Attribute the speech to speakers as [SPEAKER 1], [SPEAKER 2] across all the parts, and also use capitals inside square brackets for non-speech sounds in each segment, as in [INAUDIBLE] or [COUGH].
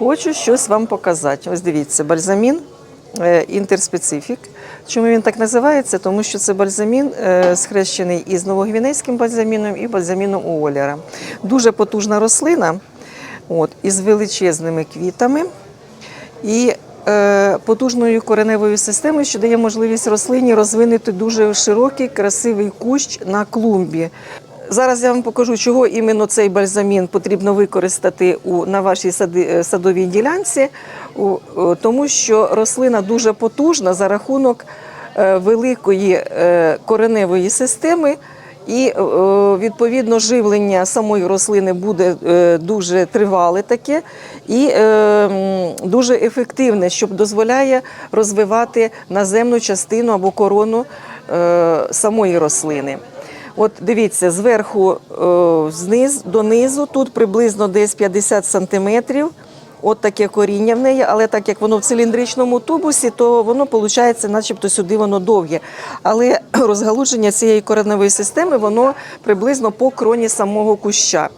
[SPEAKER 1] Хочу щось вам показати. Ось дивіться, бальзамін е, інтерспецифік. Чому він так називається? Тому що це бальзамін е, схрещений із новогвінейським бальзаміном і бальзаміном Уоллера. Дуже потужна рослина, от, із величезними квітами і е, потужною кореневою системою, що дає можливість рослині розвинути дуже широкий, красивий кущ на клумбі. Зараз я вам покажу, чого іменно цей бальзамін потрібно використати у, на вашій сади, е, садовій ділянці, у, о, тому що рослина дуже потужна за рахунок е, великої е, кореневої системи. І е, відповідно живлення самої рослини буде е, дуже тривале таке і е, дуже ефективне, що дозволяє розвивати наземну частину або корону е, самої рослини. От дивіться, зверху е, зниз, донизу, тут приблизно десь 50 сантиметрів. От таке коріння в неї, але так як воно в циліндричному тубусі, то воно виходить, начебто сюди воно довге. Але [CLEARS THROAT] розгалуження цієї кореневої системи воно приблизно по кроні самого куща.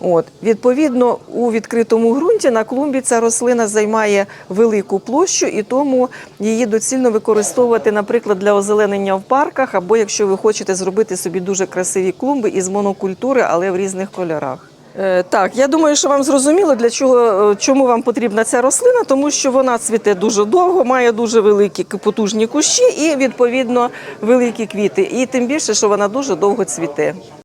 [SPEAKER 1] От. Відповідно, у відкритому ґрунті на клумбі ця рослина займає велику площу, і тому її доцільно використовувати, наприклад, для озеленення в парках, або якщо ви хочете зробити собі дуже красиві клумби із монокультури, але в різних кольорах. Е, Так, я думаю, що вам зрозуміло, для чого е, чому вам потрібна ця рослина, тому що вона цвіте дуже довго, має дуже великі потужні кущі і відповідно великі квіти. І тим більше, що вона дуже довго цвіте.